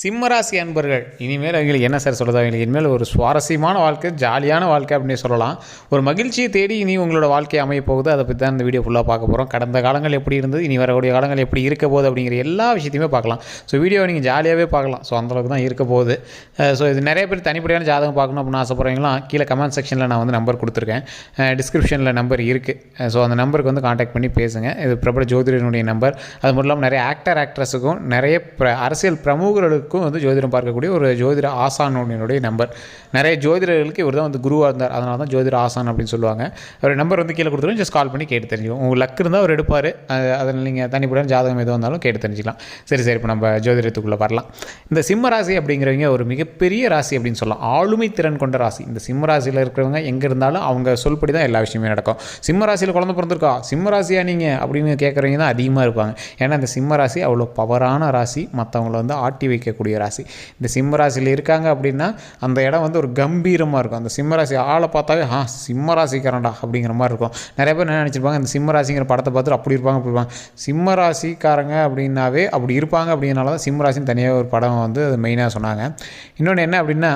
சிம்மராசி அன்பர்கள் இனிமேல் அவங்களுக்கு என்ன சார் சொல்கிறது அவங்களுக்கு இனிமேல் ஒரு சுவாரஸ்யமான வாழ்க்கை ஜாலியான வாழ்க்கை அப்படின்னு சொல்லலாம். ஒரு மகிழ்ச்சியை தேடி இனி உங்களோட வாழ்க்கை அமைய போகுது. அதை பற்றி தான் இந்த வீடியோ ஃபுல்லாக பார்க்க போகிறோம் கடந்த காலங்கள் எப்படி இருந்தது? இனி வரக்கூடிய காலங்கள் எப்படி இருக்க போகுது? அப்படிங்கிற எல்லா விஷயத்தையுமே பார்க்கலாம். ஸோ வீடியோ நீங்கள் ஜாலியாகவே பார்க்கலாம். ஸோ அந்தளவுக்கு தான் இருக்க போகுது. ஸோ இது நிறைய பேர் தனிப்படியான ஜாதகம் பார்க்கணும் அப்படின்னு ஆசைப்படுறீங்களா? கீழே கமெண்ட் செக்ஷனில் நான் வந்து நம்பர் கொடுத்துருக்கேன். டிஸ்கிரிப்ஷனில் நம்பர் இருக்குது ஸோ அந்த நம்பருக்கு வந்து காண்டாக்ட் பண்ணி பேசுங்க. இது பிரபல ஜோதிடனுடைய நம்பர் அது மட்டும் இல்லாமல் நிறைய ஆக்டர் ஆக்ட்ரஸுக்கும் நிறைய அரசியல் அரசியல் ஜோதிடருக்கும் வந்து ஜோதிடம் பார்க்கக்கூடிய ஒரு ஜோதிட ஆசானுடைய நம்பர். நிறைய ஜோதிடர்களுக்கு இவர் தான் வந்து குருவாக இருந்தார். அதனால தான் ஜோதிட ஆசான் அப்படின்னு சொல்லுவாங்க. அவர் நம்பர் வந்து கீழே கொடுத்துருவோம் ஜஸ்ட் கால் பண்ணி கேட்டு தெரிஞ்சுக்கும் உங்கள் லக் இருந்தால் அவர் எடுப்பார். அதில் நீங்கள் தனிப்பட்ட ஜாதகம் எதுவும் வந்தாலும் கேட்டு தெரிஞ்சுக்கலாம். சரி சரி இப்போ நம்ம ஜோதிடத்துக்குள்ளே வரலாம். இந்த சிம்ம ராசி அப்படிங்கிறவங்க ஒரு மிகப்பெரிய ராசி அப்படின்னு சொல்லலாம். ஆளுமை திறன் கொண்ட ராசி. இந்த சிம்ம ராசியில் இருக்கிறவங்க எங்கே இருந்தாலும் அவங்க சொல்படி தான் எல்லா விஷயமே நடக்கும். சிம்ம ராசியில் குழந்தை பிறந்திருக்கா? சிம்ம ராசியாக நீங்கள் அப்படின்னு கேட்குறவங்க தான் அதிகமாக இருப்பாங்க. ஏன்னா இந்த சிம்ம ராசி அவ்வளோ பவரான ராசி. மற்றவங்கள வந்து ஆட்டி வைக்கக்கூடிய ராசி. இந்த சிம்ம ராசியில் இருக்காங்க அப்படின்னா அந்த இடம் வந்து ஒரு கம்பீரமாக இருக்கும். அந்த சிம்ம ராசி ஆளை பார்த்தாவே ஆ சிம்ம ராசிக்காரன்டா அப்படிங்கிற மாதிரி இருக்கும். நிறைய பேர் என்ன நினச்சிருப்பாங்க இந்த சிம்ம ராசிங்கிற படத்தை பார்த்துட்டு அப்படி இருப்பாங்க அப்படி இருப்பாங்க. சிம்ம ராசிக்காரங்க அப்படின்னாவே அப்படி இருப்பாங்க அப்படின்னால தான் சிம்ம ராசின்னு தனியாக ஒரு படம் வந்து அது மெயினாக சொன்னாங்க. இன்னொன்று என்ன அப்படின்னா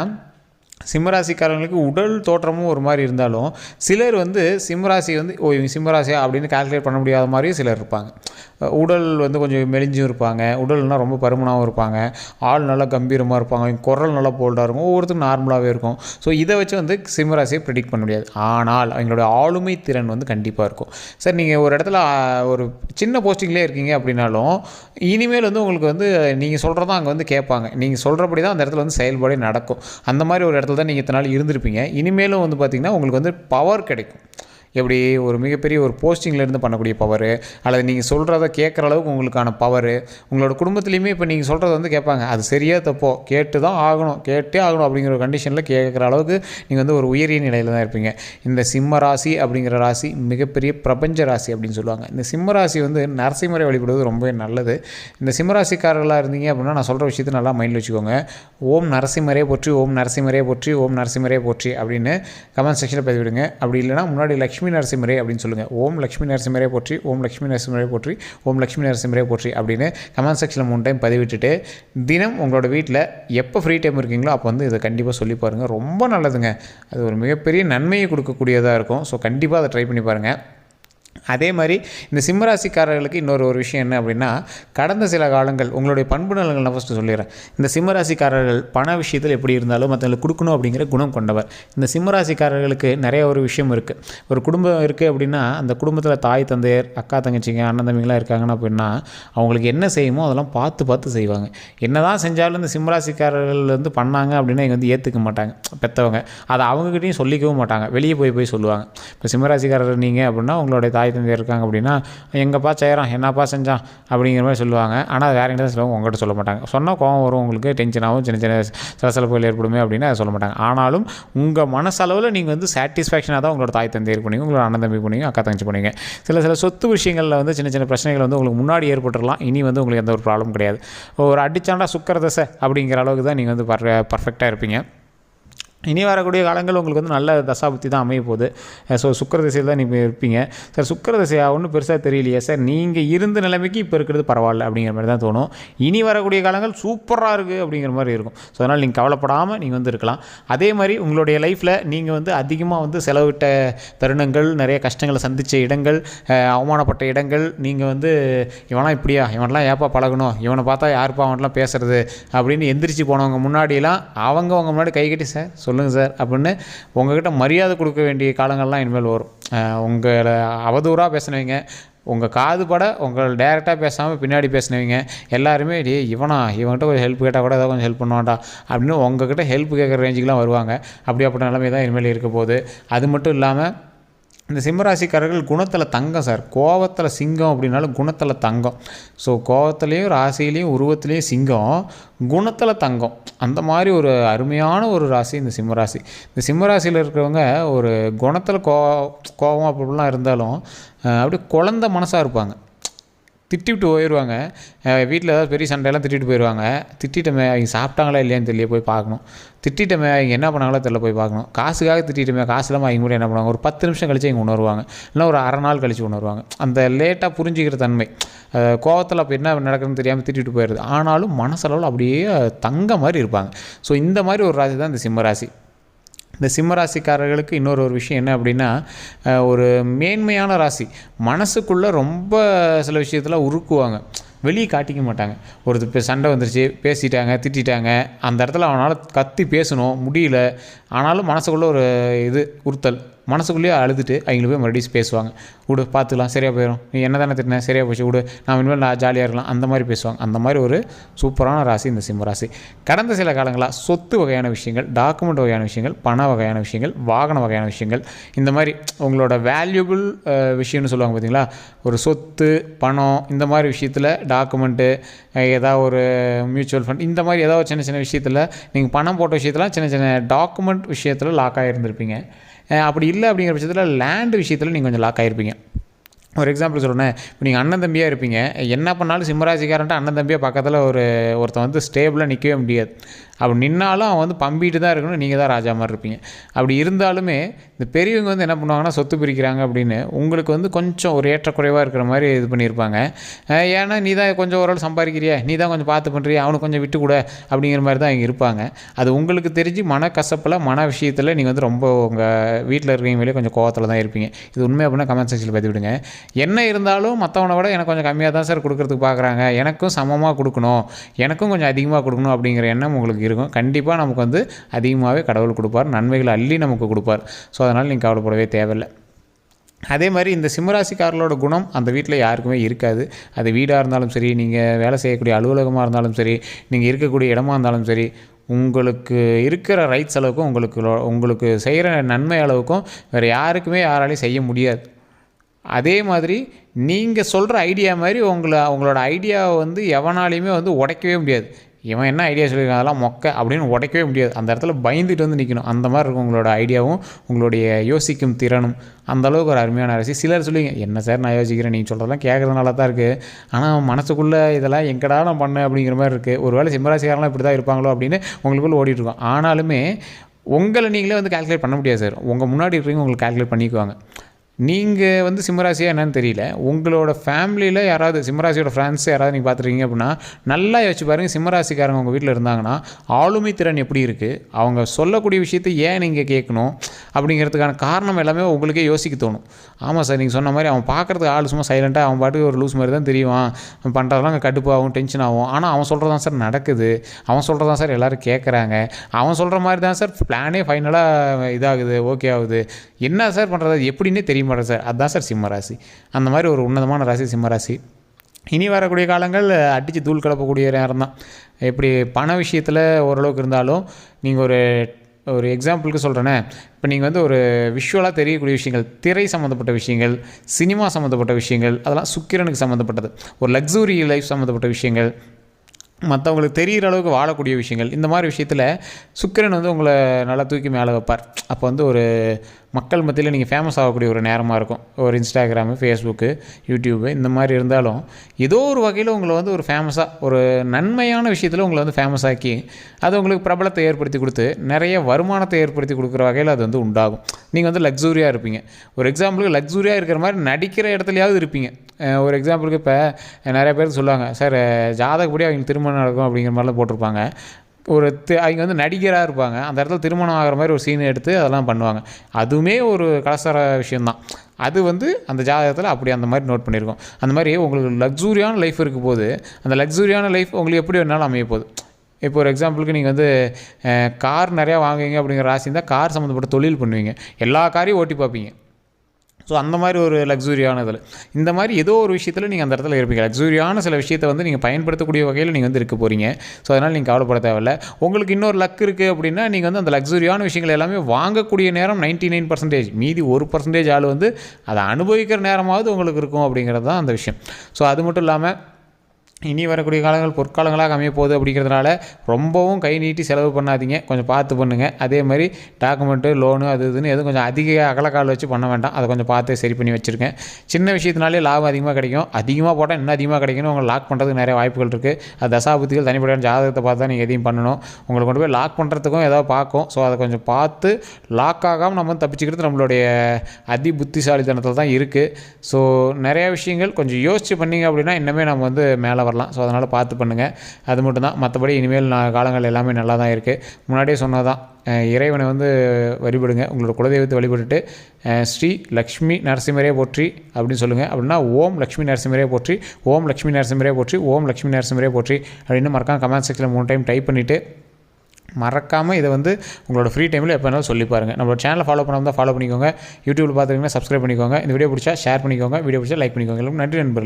சிம்மராசிக்காரங்களுக்கு உடல் தோற்றமும் ஒரு மாதிரி இருந்தாலும் சிலர் வந்து சிம்மராசி வந்து ஓ இவங்க சிம்மராசியா? அப்படின்னு கால்குலேட் பண்ண முடியாத மாதிரியும் சிலர் இருப்பாங்க. உடல் வந்து கொஞ்சம் மெலிஞ்சும் இருப்பாங்க. உடல்னால் ரொம்ப பருமனாகவும் இருப்பாங்க. ஆள் நல்லா கம்பீரமாக இருப்பாங்க. குரல் நல்லா போல்டாக இருக்கும். ஒவ்வொருத்தரும் நார்மலாகவே இருக்கும். ஸோ இதை வச்சு வந்து சிம்மராசியை ப்ரெடிக்ட் பண்ண முடியாது. ஆனால் அவங்களோட ஆளுமை திறன் வந்து கண்டிப்பாக இருக்கும். சார் நீங்கள் ஒரு இடத்துல ஒரு சின்ன போஸ்டிங்லேயே இருக்கீங்க அப்படின்னாலும் இனிமேல் வந்து உங்களுக்கு வந்து நீங்கள் சொல்கிறதான் அங்கே வந்து கேட்பாங்க. நீங்கள் சொல்கிறபடி தான் அந்த இடத்துல வந்து செயல்பாடே நடக்கும். அந்த மாதிரி ஒரு இடத்துல தான் நீங்கள் இத்தனை நாள் இருந்திருப்பீங்க. இனிமேலும் வந்து பார்த்திங்கன்னா உங்களுக்கு வந்து பவர் கிடைக்கும். எப்படி ஒரு மிகப்பெரிய ஒரு போஸ்டிங்லேருந்து பண்ணக்கூடிய பவர் அல்லது நீங்கள் சொல்கிறத கேட்குற அளவுக்கு உங்களுக்கான பவர் உங்களோட குடும்பத்துலேயுமே இப்போ நீங்கள் சொல்கிறத வந்து கேட்பாங்க. அது சரியாக தப்போ? கேட்டு தான் ஆகணும். கேட்டே ஆகணும் அப்படிங்கிற ஒரு கண்டிஷனில் கேட்குற அளவுக்கு நீங்கள் வந்து ஒரு உயரிய நிலையில் தான் இருப்பீங்க. இந்த சிம்ம ராசி அப்படிங்கிற ராசி மிகப்பெரிய பிரபஞ்ச ராசி அப்படின்னு சொல்லுவாங்க. இந்த சிம்ம ராசி வந்து நரசிம்மரை வழிபடுவது ரொம்பவே நல்லது. இந்த சிம்மராசிக்காரர்களாக இருந்தீங்க அப்படின்னா நான் சொல்கிற விஷயத்தை நல்லா மைண்டில் வச்சுக்கோங்க. ஓம் நரசிம்மரே போற்றி ஓம் நரசிம்மரே போற்றி ஓம் நரசிம்மரே போற்றி அப்படின்னு கமெண்ட் செக்ஷனில் பதிவிடுங்க. அப்படி இல்லைனா முன்னாடி லக்ஷ்மி நரசிம்மரே அப்படின்னு சொல்லுங்கள் ஓம் லக்ஷ்மி நரசிம்மரே போற்றி ஓம் லக்ஷ்மி நரசிம்மரே போற்றி ஓம் லக்ஷ்மி நரசிம்மரே போற்றி அப்படின்னு கமெண்ட் செக்ஷனில் மூணு டைம் பதிவிட்டுட்டு தினம் உங்களோட வீட்டில் எப்போ ஃப்ரீ டைம் இருக்கீங்களோ அப்போ வந்து இதை கண்டிப்பாக சொல்லி பாருங்கள் ரொம்ப நல்லதுங்க. அது ஒரு மிகப்பெரிய நன்மையை கொடுக்கக்கூடியதாக இருக்கும். ஸோ கண்டிப்பாக அதை ட்ரை பண்ணி பாருங்கள் அதே மாதிரி இந்த சிம்மராசிக்காரர்களுக்கு இன்னொரு ஒரு விஷயம் என்ன அப்படின்னா கடந்த சில காலங்கள் உங்களுடைய பண்பு நலங்கள் நான் ஃபஸ்ட்டு சொல்லிடுறேன். இந்த சிம்மராசிக்காரர்கள் பண விஷயத்தில் எப்படி இருந்தாலும் மற்றவங்களுக்கு கொடுக்கணும் அப்படிங்கிற குணம் கொண்டவர். இந்த சிம்மராசிக்காரர்களுக்கு நிறைய ஒரு விஷயம் இருக்குது ஒரு குடும்பம் இருக்குது அப்படின்னா அந்த குடும்பத்தில் தாய் தந்தையர் அக்கா தங்கச்சிங்க அண்ணன் தம்பிங்களாம் இருக்காங்கன்னா அப்படின்னா அவங்களுக்கு என்ன செய்யுமோ அதெல்லாம் பார்த்து பார்த்து செய்வாங்க. என்ன தான் செஞ்சாலும் இந்த சிம்மராசிக்காரர்கள் வந்து பண்ணாங்க அப்படின்னா இங்கே வந்து ஏற்றுக்க மாட்டாங்க. பெற்றவங்க அதை அவங்ககிட்டையும் சொல்லிக்கவும் மாட்டாங்க. வெளியே போய் போய் சொல்லுவாங்க. இப்போ சிம்மராசிக்காரர் நீங்கள் அப்படின்னா உங்களுடைய தாய் தந்தையர் இருக்காங்க அப்படின்னா எங்கப்பா செய்கிறான் என்னப்பா செஞ்சான்? அப்படிங்கிற மாதிரி சொல்லுவாங்க. ஆனால் வேறு என்ன சொல்லுவாங்க உங்கள்கிட்ட சொல்ல மாட்டாங்க. சொன்னால் கோவம் வரும் உங்களுக்கு டென்ஷனாகவும் சின்ன சின்ன சலசலப்புகள் ஏற்படுமே அப்படின்னு அதை சொல்ல மாட்டாங்க. ஆனாலும் உங்கள் மனசளவில் நீங்கள் வந்து சாட்டிஸ்ஃபேக்ஷனாக தான் உங்களோட தாய் தந்தை பண்ணுவீங்க உங்களோட அண்ணன் தம்பி பண்ணுவீங்க அக்கா தங்கச்சி பண்ணுவீங்க சில சில சொத்து விஷயங்களில் வந்து சின்ன சின்ன பிரச்சனைகள் வந்து உங்களுக்கு முன்னாடி ஏற்பட்டுடலாம் இனி வந்து உங்களுக்கு எந்த ஒரு ப்ராப்ளம் கிடையாது. ஒரு அடிச்சாண்டா சுக்கர தசை அப்படிங்கிற அளவுக்கு தான் நீங்கள் வந்து பர் பர்ஃபெக்டாக இருப்பீங்க. இனி வரக்கூடிய காலங்கள் உங்களுக்கு வந்து நல்ல தசாபுத்தி தான் அமைய போகுது. ஸோ சுக்கர திசையில் தான் நீங்கள் இருப்பீங்க. சார் சுக்கர திசையா ஒன்றும் பெருசாக தெரியலையே சார் நீங்கள் இருந்த நிலைமைக்கு இப்போ இருக்கிறது பரவாயில்ல அப்படிங்கிற மாதிரி தான் தோணும். இனி வரக்கூடிய காலங்கள் சூப்பராக இருக்குது அப்படிங்கிற மாதிரி இருக்கும். ஸோ அதனால் நீங்கள் கவலைப்படாமல் நீங்கள் வந்து இருக்கலாம். அதே மாதிரி உங்களுடைய லைஃப்பில் நீங்கள் வந்து அதிகமாக வந்து செலவிட்ட தருணங்கள் நிறைய கஷ்டங்களை சந்தித்த இடங்கள் அவமானப்பட்ட இடங்கள் நீங்கள் வந்து இவன்லாம் இப்படியா? இவன்லாம் ஏப்பா பழகணும்? இவனை பார்த்தா யாருப்பா அவன்லாம் பேசுறது? அப்படின்னு எந்திரிச்சு போனவங்க முன்னாடியெல்லாம் அவங்க அவங்க முன்னாடி கை கட்டி சார் சொல்லுங்கள் சார் அப்படின்னு உங்கள்கிட்ட மரியாதை கொடுக்க வேண்டிய காலங்கள்லாம் இனிமேல் வரும். உங்களை அவதூறாக பேசினவங்க உங்கள் காது பட உங்கள் டேரெக்டாக பேசாமல் பின்னாடி பேசினவங்க எல்லாருமே டே இவனா இவன்கிட்ட கொஞ்சம் ஹெல்ப் கேட்டால் கூட ஏதாவது கொஞ்சம் ஹெல்ப் பண்ணுவான்டா அப்படின்னு உங்ககிட்ட ஹெல்ப் கேட்குற ரேஞ்சுக்கெலாம் வருவாங்க. அப்படியாப்பட்ட நிலைமை தான் இனிமேல் இருக்க போகுது. அது மட்டும் இல்லாமல் இந்த சிம்மராசிக்காரர்கள் குணத்தில் தங்கம் சார். கோவத்தில் சிங்கம் அப்படின்னாலும் குணத்தில் தங்கம். ஸோ கோவத்துலேயும் ராசியிலையும் உருவத்துலேயும் சிங்கம் குணத்தில் தங்கம். அந்த மாதிரி ஒரு அருமையான ஒரு ராசி இந்த சிம்மராசி. இந்த சிம்மராசியில் இருக்கிறவங்க ஒரு குணத்தில் கோ கோபம் அப்படிலாம் இருந்தாலும் அப்படியே குழந்த மனசாக இருப்பாங்க. திட்டிவிட்டு போயிடுவாங்க. வீட்டில் ஏதாவது பெரிய சண்டையெல்லாம் திட்டிட்டு போயிடுவாங்க. திட்டிட்டமே அவங்க சாப்பிட்டாங்களா இல்லையான்னு தெரியல போய் பார்க்கணும். திட்டிட்டமே அவங்க என்ன பண்ணாங்களோ தெரியல போய் பார்க்கணும். காசுக்காக திட்டிட்டமே காசு இல்லாமல் அவங்க கூட என்ன பண்ணுவாங்க? ஒரு பத்து நிமிஷம் கழிச்சு அவங்க உணர்வாங்க. இல்லை ஒரு அரை நாள் கழிச்சு உணர்வாங்க. அந்த லேட்டாக புரிஞ்சுக்கிற தன்மை. கோவத்தில் அப்போ என்ன நடக்குதுன்னு தெரியாமல் திட்டிட்டு போயிடுது ஆனாலும் மனசளவில் அப்படியே தங்க மாதிரி இருப்பாங்க. ஸோ இந்த மாதிரி ஒரு ராசி தான் இந்த சிம்ம ராசி. இந்த சிம்மராசிக்காரர்களுக்கு இன்னொரு ஒரு விஷயம் என்ன அப்படின்னா ஒரு மேன்மையான ராசி. மனசுக்குள்ளே ரொம்ப சில விஷயத்தில் உருக்குவாங்க. வெளியே காட்டிக்க மாட்டாங்க. ஒரு இப்போ சண்டை வந்துருச்சு பேசிட்டாங்க திட்டிட்டாங்க. அந்த இடத்துல அவனால் கத்தி பேசணும் முடியல. ஆனாலும் மனசுக்குள்ளே ஒரு இது உறுத்தல். மனசுக்குள்ளேயே அழுதுட்டு அவங்கள போய் மறுபடியும் பேசுவாங்க. விடு பார்த்துக்கலாம் சரியாக போயிடும் நீ என்ன தானே திட்டின? சரியாக போச்சு விடு. நான் இனிமேல் நான் ஜாலியாக இருக்கலாம். அந்த மாதிரி பேசுவாங்க. அந்த மாதிரி ஒரு சூப்பரான ராசி இந்த சிம்ம ராசி. கடந்த சில காலங்களாக சொத்து வகையான விஷயங்கள் டாக்குமெண்ட் வகையான விஷயங்கள் பண வகையான விஷயங்கள் வாகன வகையான விஷயங்கள் இந்த மாதிரி உங்களோட வேல்யூபிள் விஷயம்னு சொல்லுவாங்க பார்த்தீங்களா ஒரு சொத்து பணம் இந்த மாதிரி விஷயத்தில் டாக்குமெண்ட்டு ஏதாவது ஒரு மியூச்சுவல் ஃபண்ட் இந்த மாதிரி ஏதாவது ஒரு சின்ன சின்ன விஷயத்தில் நீங்கள் பணம் போட்ட விஷயத்தில் சின்ன சின்ன டாக்குமெண்ட் விஷயத்தில் லாக் ஆகியிருந்திருப்பீங்க அப்படி இல்லை அப்படிங்கிற பட்சத்தில் லேண்டு விஷயத்தில் நீங்கள் கொஞ்சம் லாக் ஆகிருப்பீங்க ஒரு எக்ஸாம்பிள் சொல்கிறேன் இப்போ நீங்கள் அண்ணன் தம்பியாக இருப்பீங்க. என்ன பண்ணாலும் சிம்மராசிக்காரன்ட்டு அண்ணன் தம்பியாக பக்கத்தில் ஒரு ஒருத்தன் வந்து ஸ்டேபிளாக நிற்கவே முடியாது. அப்படி நின்னாலும் அவன் வந்து பம்பிட்டு தான் இருக்கணும் நீங்கள் தான் ராஜா மாதிரி இருப்பீங்க. அப்படி இருந்தாலுமே இந்த பெரியவங்க வந்து என்ன பண்ணுவாங்கன்னா சொத்து பிரிக்கிறாங்க அப்படின்னு உங்களுக்கு வந்து கொஞ்சம் ஒரு ஏற்றக்குறைவாக இருக்கிற மாதிரி இது பண்ணியிருப்பாங்க. ஏன்னா நீ தான் கொஞ்சம் ஓரளவு சம்பாதிக்கிறியா நீ தான் கொஞ்சம் பார்த்து பண்ணுறியா அவனுக்கு கொஞ்சம் விட்டு கூட அப்படிங்கிற மாதிரி தான் இங்கே இருப்பாங்க. அது உங்களுக்கு தெரிஞ்சு மன கசப்பில் மன விஷயத்தில் நீங்கள் வந்து ரொம்ப உங்கள் வீட்டில் இருக்கிறவங்களே கொஞ்சம் கோவத்தில் தான் இருப்பீங்க. இது உண்மை அப்படின்னா கமெண்ட் செக்ஷனில் பதிவிடுங்க. விடுங்க என்ன இருந்தாலும் மற்றவனை விட எனக்கு கொஞ்சம் கம்மியாக தான் சார் கொடுக்குறதுக்கு பார்க்குறாங்க எனக்கும் சமமாக கொடுக்கணும். எனக்கும் கொஞ்சம் அதிகமாக கொடுக்கணும் அப்படிங்கிற எண்ணம் உங்களுக்கு இருக்கும். கண்டிப்பாக நமக்கு வந்து அதிகமாகவே கடவுள் கொடுப்பார். நன்மைகளை அள்ளி நமக்கு கொடுப்பார். ஸோ அதனால் நீங்கள் கவலைப்படவே தேவையில்லை. அதே மாதிரி இந்த சிம்மராசிக்காரர்களோட குணம் அந்த வீட்டில் யாருக்குமே இருக்காது. அது வீடாக இருந்தாலும் சரி நீங்கள் வேலை செய்யக்கூடிய அலுவலகமாக இருந்தாலும் சரி நீங்கள் இருக்கக்கூடிய இடமா இருந்தாலும் சரி உங்களுக்கு இருக்கிற ரைட்ஸ் அளவுக்கும் உங்களுக்கு உங்களுக்கு செய்கிற நன்மை அளவுக்கும் வேறு யாருக்குமே யாராலையும் செய்ய முடியாது. அதே மாதிரி நீங்கள் சொல்கிற ஐடியா மாதிரி உங்களை உங்களோட ஐடியாவை வந்து எவனாலையுமே வந்து உடைக்கவே முடியாது. இவன் என்ன ஐடியா சொல்லியிருக்கான் அதெல்லாம் மொக்க அப்படின்னு உடைக்கவே முடியாது. அந்த இடத்துல பயந்துட்டு வந்து நிற்கணும் அந்த மாதிரி இருக்கும் உங்களோட ஐடியாவும் உங்களுடைய யோசிக்கும் திறனும். அந்தளவுக்கு ஒரு அருமையான அரசி. சிலர் சொல்லுவீங்க என்ன சார் நான் யோசிக்கிறேன்? நீங்கள் சொல்கிறதெல்லாம் கேட்குறது நல்லா தான் இருக்குது ஆனால் மனசுக்குள்ளே இதெல்லாம் எங்கடா நான் பண்ணேன்? அப்படிங்கிற மாதிரி இருக்குது ஒரு வேளை சிம்மராசிக்காரெல்லாம் இப்படி தான் இருப்பாங்களோ அப்படின்னு உங்களுக்குள்ள ஓடிட்டுருக்கோம் ஆனாலுமே உங்களை நீங்களே வந்து கால்குலேட் பண்ண முடியாது சார் உங்கள் முன்னாடி இருக்கிறவங்க உங்களுக்கு கால்குலேட் பண்ணிக்குவாங்க. நீங்கள் வந்து சிம்மராசியாக என்னன்னு தெரியல. உங்களோட ஃபேமிலியில் யாராவது சிம்மராசியோட ஃப்ரெண்ட்ஸ் யாராவது நீங்கள் பார்த்துருக்கீங்க அப்படின்னா நல்லா யோசிச்சு பாருங்கள் சிம்மராசிக்காரங்க உங்கள் வீட்டில் இருந்தாங்கன்னா ஆளுமை திறன் எப்படி இருக்குது அவங்க சொல்லக்கூடிய விஷயத்தை ஏன் நீங்கள் கேட்கணும்? அப்படிங்கிறதுக்கான காரணம் எல்லாமே உங்களுக்கே யோசிக்க தோணும். ஆமாம் சார் நீங்கள் சொன்ன மாதிரி அவன் பார்க்குறதுக்கு ஆள் சும்மா சைலண்ட்டாக அவன் பாட்டுக்கு ஒரு லூஸ் மாதிரி தான் தெரியும் அவன் பண்ணுறதெல்லாம் அங்கே கடுப்பாகும் டென்ஷன் ஆகும். ஆனால் அவன் சொல்கிறது தான் சார் நடக்குது. அவன் சொல்கிறதான் சார் எல்லோரும் கேட்குறாங்க. அவன் சொல்கிற மாதிரி தான் சார் பிளானே ஃபைனலாக இதாகுது ஓகே ஆகுது. என்ன சார் பண்ணுறது எப்படின்னே தெரியும் சிம்ம சார் அதுதான் சார் சிம்ம ராசி. அந்த மாதிரி ஒரு உன்னதமான ராசி சிம்ம ராசி. இனி வரக்கூடிய காலங்கள் அடித்து தூள் கலப்பக்கூடிய நேரம் தான். எப்படி பண விஷயத்தில் ஓரளவுக்கு இருந்தாலும் நீங்கள் ஒரு ஒரு எக்ஸாம்பிளுக்கு சொல்கிறேனே இப்போ நீங்கள் வந்து ஒரு விஷுவலாக தெரியக்கூடிய விஷயங்கள் திரை சம்மந்தப்பட்ட விஷயங்கள் சினிமா சம்மந்தப்பட்ட விஷயங்கள் அதெல்லாம் சுக்கிரனுக்கு சம்மந்தப்பட்டது ஒரு லக்ஸுரி லைஃப் சம்மந்தப்பட்ட விஷயங்கள் மற்றவங்களுக்கு தெரிகிற அளவுக்கு வாழக்கூடிய விஷயங்கள் இந்த மாதிரி விஷயத்தில் சுக்கிரன் வந்து உங்களை நல்லா தூக்கி மேலே வைப்பார். அப்போ வந்து ஒரு மக்கள் மத்தியில் நீங்கள் ஃபேமஸ் ஆகக்கூடிய ஒரு நேரமாக இருக்கும். ஒரு இன்ஸ்டாகிராமு ஃபேஸ்புக்கு யூடியூப்பு இந்த மாதிரி இருந்தாலும் ஏதோ ஒரு வகையில் உங்களை வந்து ஒரு ஃபேமஸாக ஒரு நன்மையான விஷயத்தில் உங்களை வந்து ஃபேமஸ் ஆக்கி அது உங்களுக்கு பிரபலத்தை ஏற்படுத்தி கொடுத்து நிறைய வருமானத்தை ஏற்படுத்தி கொடுக்குற வகையில் அது வந்து உண்டாகும். நீங்கள் வந்து லக்ஸூரியாக இருப்பீங்க. ஒரு எக்ஸாம்பிளுக்கு லக்ஸூரியாக இருக்கிற மாதிரி நடிக்கிற இடத்துலையாவது இருப்பீங்க. ஒரு எக்ஸாம்பிளுக்கு இப்போ நிறைய பேர் சொல்லுவாங்க சார் ஜாதகப்படி அவங்களுக்கு திருமணம் நடக்கும் அப்படிங்கிற மாதிரிலாம் போட்டிருப்பாங்க. ஒரு அவங்க வந்து நடிகராக இருப்பாங்க. அந்த இடத்துல திருமணம் ஆகிற மாதிரி ஒரு சீன் எடுத்து அதெல்லாம் பண்ணுவாங்க. அதுவுமே ஒரு கலாச்சார விஷயந்தான் அது வந்து அந்த ஜாதகத்தில் அப்படி அந்த மாதிரி நோட் பண்ணியிருக்கோம் அந்த மாதிரி உங்களுக்கு லக்ஸூரியான லைஃப் இருக்கும் போது அந்த லக்ஸூரியான லைஃப் உங்களுக்கு எப்படி வேணாலும் அமைய போகுது. இப்போ ஒரு எக்ஸாம்பிளுக்கு நீங்கள் வந்து கார் நிறையா வாங்குவீங்க அப்படிங்கிற ராசி இருந்தால் கார் சம்மந்தப்பட்ட தொழில் பண்ணுவீங்க. எல்லா காரையும் ஓட்டி பார்ப்பீங்க. ஸோ அந்த மாதிரி ஒரு லக்ஸூரியான இதில் இந்த மாதிரி ஏதோ ஒரு விஷயத்தில் நீங்கள் அந்த இடத்துல இருப்பீங்க. லக்ஸூரியான சில விஷயத்தை வந்து நீங்கள் பயன்படுத்தக்கூடிய வகையில் நீங்கள் வந்து இருக்க போகிறீங்க ஸோ அதனால் நீங்கள் கவலைப்பட தேவையில்ல. உங்களுக்கு இன்னொரு லக் இருக்குது அப்படின்னா நீங்கள் வந்து அந்த லக்ஸூரியான விஷயங்கள் எல்லாமே வாங்கக்கூடிய நேரம் 99% நைன் பர்சன்டேஜ் மீதி ஒரு பர்சன்டேஜ் ஆள் வந்து அதை அனுபவிக்கிற நேரமாவது உங்களுக்கு இருக்கும் அப்படிங்கிறது தான் அந்த விஷயம். ஸோ அது மட்டும் இல்லாமல் இனி வரக்கூடிய காலங்கள் பொற்காலங்களாக அமைய போகுது அப்படிங்கிறதுனால ரொம்பவும் கை நீட்டி செலவு பண்ணாதீங்க. கொஞ்சம் பார்த்து பண்ணுங்கள் அதே மாதிரி டாக்குமெண்ட்டு லோனு அது இதுன்னு எதுவும் கொஞ்சம் அதிக அகலக்கால் வச்சு பண்ண வேண்டாம். அதை கொஞ்சம் பார்த்து சரி பண்ணி வச்சுருக்கேன் சின்ன விஷயத்தினாலே லாபம் அதிகமாக கிடைக்கும். அதிகமாக போட்டால் இன்னும் அதிகமாக கிடைக்கணும் உங்களை லாக் பண்ணுறதுக்கு நிறைய வாய்ப்புகள் இருக்குது அது தசாபுத்திகள் தனிப்படையான ஜாதகத்தை பார்த்து தான் நீங்கள் எதையும் பண்ணணும். உங்களை கொண்டு போய் லாக் பண்ணுறதுக்கும் ஏதாவது பார்க்கும். ஸோ அதை கொஞ்சம் பார்த்து லாக் ஆகாமல் நம்ம தப்பிச்சுக்கிறது நம்மளுடைய அதி புத்திசாலித்தனத்தில் தான் இருக்குது ஸோ நிறையா விஷயங்கள் கொஞ்சம் யோசித்து பண்ணிங்க அப்படின்னா இன்னமே நம்ம வந்து மேலே வரலாம். ஸோ அதனால் பார்த்து பண்ணுங்கள் அது மட்டும் தான். மற்றபடி இனிமேல் நான் காலங்கள் எல்லாமே நல்லா தான் இருக்குது முன்னாடியே சொன்னதான் இறைவனை வந்து வழிபடுங்க. உங்களோட குலதெய்வத்தை வழிபட்டுட்டு ஸ்ரீ லக்ஷ்மி நரசிம்மரே போற்றி அப்படின்னு சொல்லுங்கள் அப்படின்னா ஓம் லக்ஷ்மி நரசிம்மரே போற்றி ஓம் லக்ஷ்மி நரசிம்மரே போற்றி ஓம் லக்ஷ்மி நரசிம்மரே போற்றி அப்படின்னு மறக்காம கமெண்ட் செக்ஷனில் மூணு டைம் டைப் பண்ணிவிட்டு மறக்காமல் இதை வந்து உங்களோட ஃப்ரீ டைமில் எப்போ வேணாலும் சொல்லி பாருங்கள் நம்மளோட சேனலை ஃபாலோ பண்ணாமல் தான் ஃபாலோ பண்ணிக்கோங்க. யூடியூப்பில் பார்த்துக்கிங்கன்னா சப்ஸ்கிரைப் பண்ணிக்கோங்க. இந்த வீடியோ பிடிச்சா ஷேர் பண்ணிக்கோங்க. வீடியோ பிடிச்சா லைக் பண்ணிக்கோங்க. நன்றி நண்பர்கள்.